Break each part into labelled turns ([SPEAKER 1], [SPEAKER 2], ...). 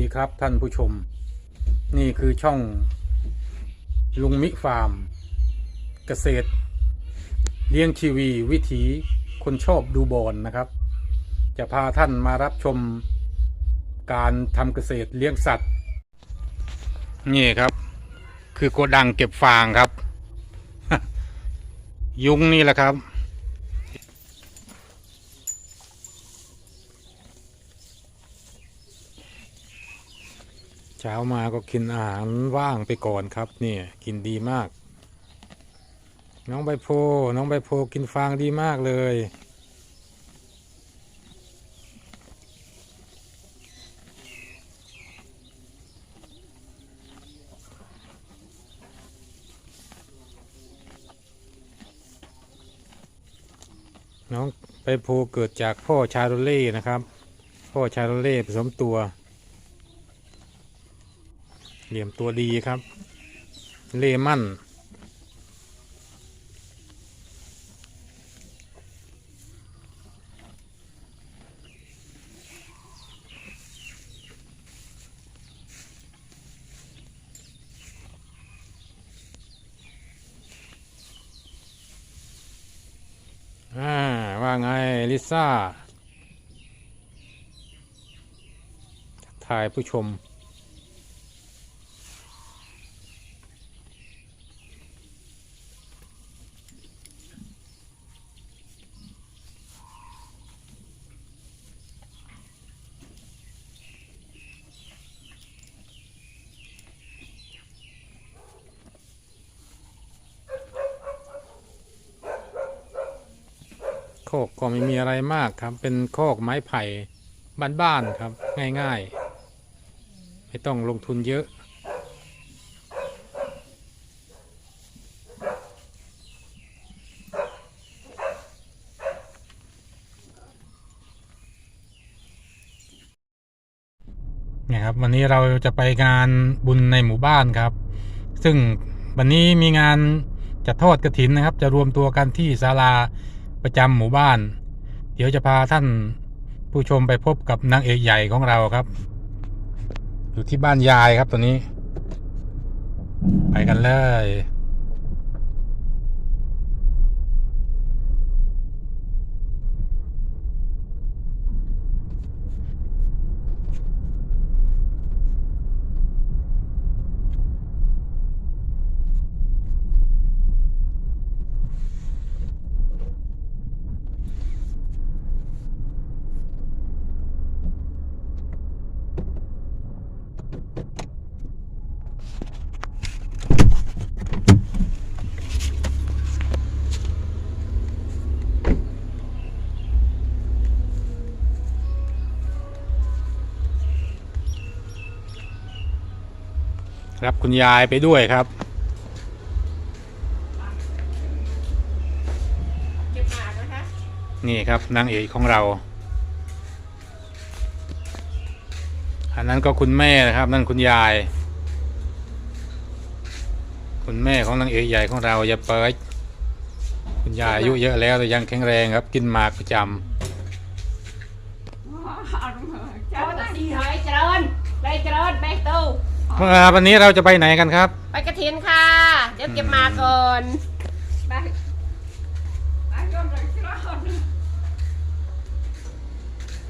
[SPEAKER 1] ดีครับท่านผู้ชม นี่คือช่องลุงมิฟาร์ม เกษตร เลี้ยงทีวีวิถีคนชอบดูบอลนะครับ จะพาท่านมารับชมการทำเกษตรเลี้ยงสัตว์ นี่ครับ คือโกดังเก็บฟางครับ ยุงนี่แหละครับ เช้ามาก็กินอาหารว่างไปก่อนครับเนี่ยกินดีมาก น้องใบโพน้องใบโพกินฟางดีมากเลย น้องใบโพเกิดจากพ่อชาโรเล่นะครับ พ่อชาโรเล่ผสมตัว เหลี่ยมตัวดีครับ เลมั่นว่าไง ลิซ่าทักทายผู้ชม โคกก็ไม่มีอะไรมากครับ เป็นโคกไม้ไผ่บ้านๆครับ ง่ายๆ ไม่ต้องลงทุนเยอะ เนี่ยครับ วันนี้เราจะไปงานบุญในหมู่บ้านครับ ซึ่งวันนี้มีงานจะทอดกระถินนะครับ จะรวมตัวกันที่ศาลา ประจำหมู่บ้าน เดี๋ยวจะพาท่านผู้ชมไปพบกับนางเอกใหญ่ของเราครับ อยู่ที่บ้านยายครับตัวนี้ ไปกันเลย ครับ คุณยายไปด้วยครับ
[SPEAKER 2] เก็บหมากนะคะ
[SPEAKER 1] นี่ครับนางเอกของเรา อันนั้นก็คุณแม่นะครับ นั่นคุณยาย คุณแม่ของนางเอกใหญ่ของเราอย่าเปิดคุณยายอายุเยอะแล้วแต่ยังแข็งแรงครับ กินหมากประจ
[SPEAKER 2] เอาเจ้าตั้งดีหอยเจริญไปเจริญไปตู้ำ
[SPEAKER 1] เมื่อวันนี้เราจะไปไหนกันครับ
[SPEAKER 2] ไปกระถินค่ะ เดี๋ยวเก็บหมากก่อนไปไปก่อนเลยเจริญ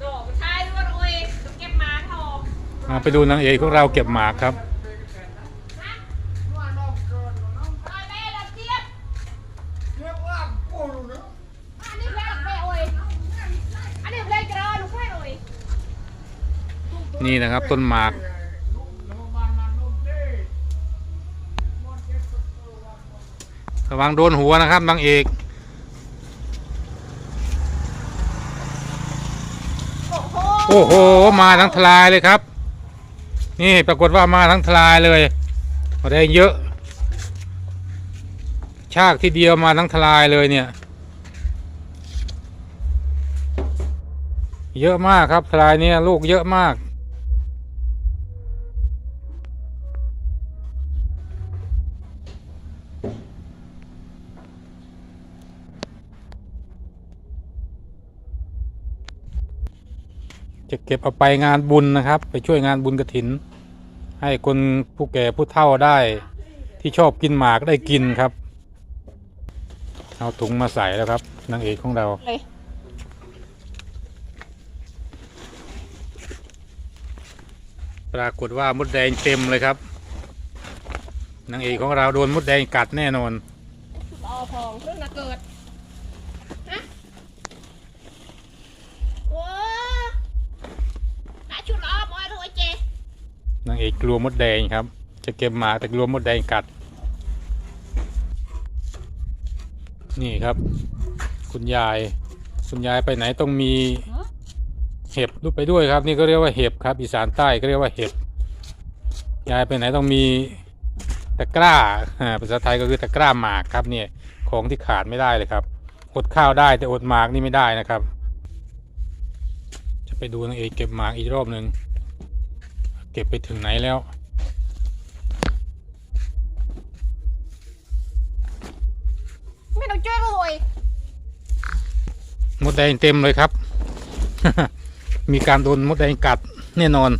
[SPEAKER 2] โดดใช่ด้วยโอ้ยเก็บหมากทอง
[SPEAKER 1] มาไปดูนางเอกของเราเก็บหมากครับ
[SPEAKER 2] ไปแม่ละเจี๊ยบอันนี้แม่ไปโอ้ยอันนี้เพลงเจริญลูกแม่โอ้ย
[SPEAKER 1] นี่นะครับต้นหมาก ระวังโดนหัวนะครับนางเอก
[SPEAKER 2] โอ้โห
[SPEAKER 1] โโหมาทั้งทลายเลยครับ นี่ปรากฏว่ามาทั้งทลายเลยได้เยอะ ชากทีเดียวมาทั้งทลายเลยเนี่ย เยอะมากครับทลายเนี่ยลูกเยอะมาก จะเก็บเอาไปงานบุญนะครับ ไปช่วยงานบุญกระถิน ให้คนผู้แก่ผู้เฒ่าได้ที่ชอบกินหมากได้กินครับ เอาถุงมาใส่แล้วครับนางเอกของเรา
[SPEAKER 2] เลย
[SPEAKER 1] ปรากฏว่ามดแดงเต็มเลยครับนางเอกของเราโดนมดแดงกัดแน่นอน
[SPEAKER 2] รอพองเรื่องน่ะเกิดฮะโอ้หาชุดรอบอยเลยเจ
[SPEAKER 1] นางเอ กกลัวมดแดงครับ จะเก็บหมาแต่กลัวมดแดงกัด นี่ครับ คุณยาย คุณยายไปไหนต้องมีเห็บด้วยไปด้วยครับ นี่ก็เรียกว่าเห็บครับ อีสานใต้ก็เรียกว่าเห็บยายไปไหนต้องมีตะกร้าภาษาไทยก็คือตะกร้าหมากครับเนี่ยของที่ขาดไม่ได้เลยครับ อดข้าวได้แต่อดหมากนี่ไม่ได้นะครับ จะไปดูนางเอกเก็บหมากอีกรอบหนึ่ง ก็บไปถึงไหนแล้ว
[SPEAKER 2] ไม่ต้องช่วยเลย
[SPEAKER 1] มดแดงเต็มเลยครับ มีการโดนมดแดงกัดแน่นอน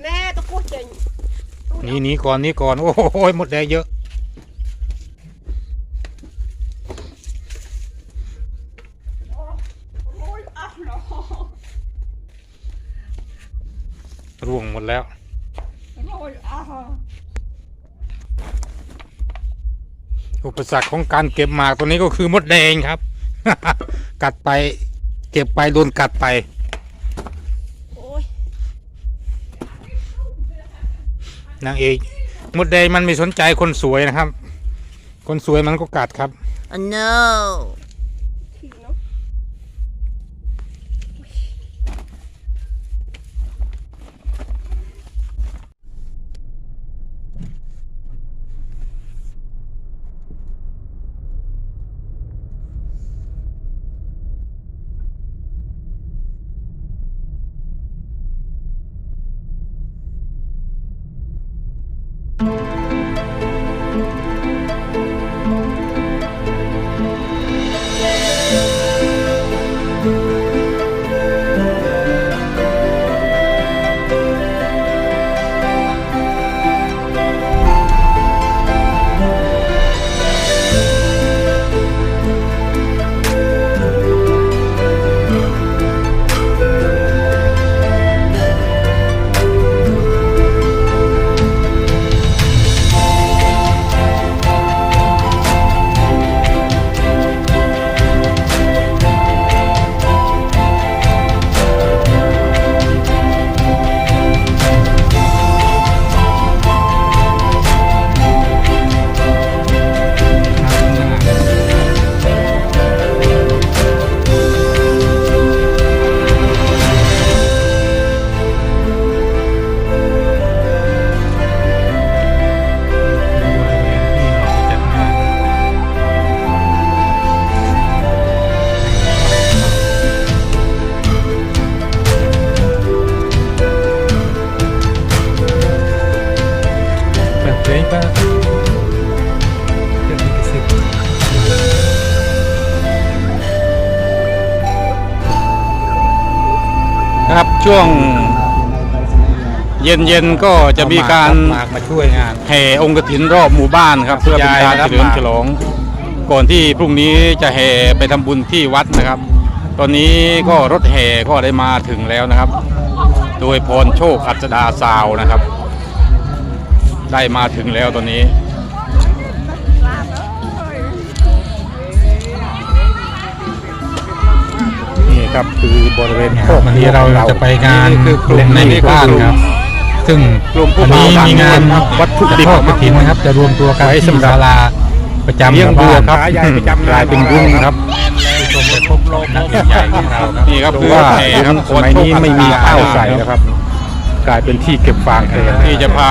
[SPEAKER 2] แม่ตะกูเจง
[SPEAKER 1] หนีหนีก่อนหนี่ก่อน โอ้โหมดแดงเยอะ
[SPEAKER 2] อุ
[SPEAKER 1] ปสรรคของการเก็บหมากตัวนี้ก็คือมดแดงครับ กัดไป เก็บไปโดนกัดไป
[SPEAKER 2] โอ้ย
[SPEAKER 1] นางเอกมดแดงมันไม่สนใจคนสวยนะครับ คนสวยมันก็กัดครับ
[SPEAKER 3] Oh no.
[SPEAKER 2] ช่วงเย็นๆก็จะมีการ
[SPEAKER 4] มากมาช่วยงาน
[SPEAKER 1] แห่องค์กฐินรอบหมู่บ้านครับ เพื่อเป็นการเฉลิมฉลอง ก่อนที่พรุ่งนี้จะแห่ไปทำบุญที่วัดนะครับ ตอนนี้ก็รถแห่ก็ได้มาถึงแล้วนะครับ โดยพรโชคอัศดาซาวนะครับ ได้มาถึงแล้วตอนนี้ นี่ครับคือบริเวณโคก
[SPEAKER 4] วันนี้เราจะไปงาน
[SPEAKER 1] คือกลุ่ม
[SPEAKER 4] ในหมู่บ้านครับ ซึ่ง
[SPEAKER 1] กลุ่มผู้
[SPEAKER 4] วันนี้
[SPEAKER 1] บ่าว
[SPEAKER 4] มีงาน
[SPEAKER 1] วัตถุดิบ
[SPEAKER 4] ทอดกระถินนะครับ จะรวมตัวกัน
[SPEAKER 1] ไว้
[SPEAKER 4] ที่
[SPEAKER 1] สำหรับ
[SPEAKER 4] ศาลาประจำห
[SPEAKER 1] เลี้ยง
[SPEAKER 4] มู่
[SPEAKER 1] วัว
[SPEAKER 4] บ้าน
[SPEAKER 1] ครับกลายเป็นบุญครับ
[SPEAKER 4] นักใหญ่ของเราครับ
[SPEAKER 1] นี่ครับคือ
[SPEAKER 4] ว่า
[SPEAKER 1] แห่ครับ
[SPEAKER 4] สมัยนี้ไม่มีข้าวใส่แล้วครับ กลายเป็นที่เก็บฟางแทน
[SPEAKER 1] ที่จะพา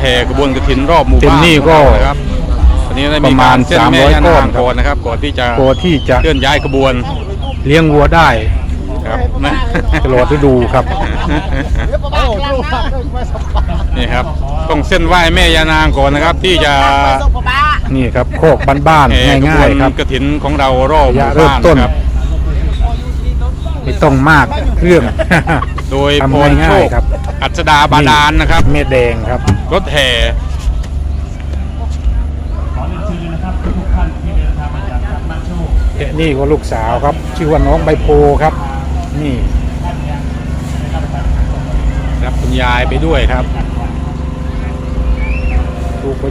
[SPEAKER 1] แห่กระบวนกระถินรอบหมู่
[SPEAKER 4] เต็ม
[SPEAKER 1] บ้าน
[SPEAKER 4] นี่ก็
[SPEAKER 1] นะครับวันนี้ได้
[SPEAKER 4] ประมาณ
[SPEAKER 1] กเส้นแ300
[SPEAKER 4] ก้อน
[SPEAKER 1] ย่างก่อนนะครับก่อนที่จะ
[SPEAKER 4] พอที่จะ
[SPEAKER 1] เคลื่อนย้ายขบวน
[SPEAKER 4] เลี้ยงวัวได้
[SPEAKER 1] ครับนะ
[SPEAKER 4] ตลอดฤดูครับ
[SPEAKER 1] นี่ครับ ต้องเส้นไหว้แม่ยานางก่อนนะครับ ที่จะนี่ครับโคกบ้าน
[SPEAKER 4] แห่
[SPEAKER 1] ๆ
[SPEAKER 4] ขบ
[SPEAKER 1] ง่า
[SPEAKER 4] วยน
[SPEAKER 1] ๆครับ
[SPEAKER 4] กระถินของเรารอบห
[SPEAKER 1] อย่า
[SPEAKER 4] มู่
[SPEAKER 1] เริ่ม
[SPEAKER 4] บ้าน
[SPEAKER 1] ต้น
[SPEAKER 4] ครับ
[SPEAKER 1] ไม่ต้องมากเครื่อง
[SPEAKER 4] โดย
[SPEAKER 1] ทำ
[SPEAKER 4] พรโช
[SPEAKER 1] ง่าย
[SPEAKER 4] ค
[SPEAKER 1] ๆครับ
[SPEAKER 4] อัศดาบาดาลนะครับ
[SPEAKER 1] เม็ดแดงครับ
[SPEAKER 4] รถแห่
[SPEAKER 1] นี่ก็ลูกสาวครับ ชื่อว่าน้องใบโพครับ นี่
[SPEAKER 4] รับคุณยายไปด้วยครับ
[SPEAKER 1] ถูกไป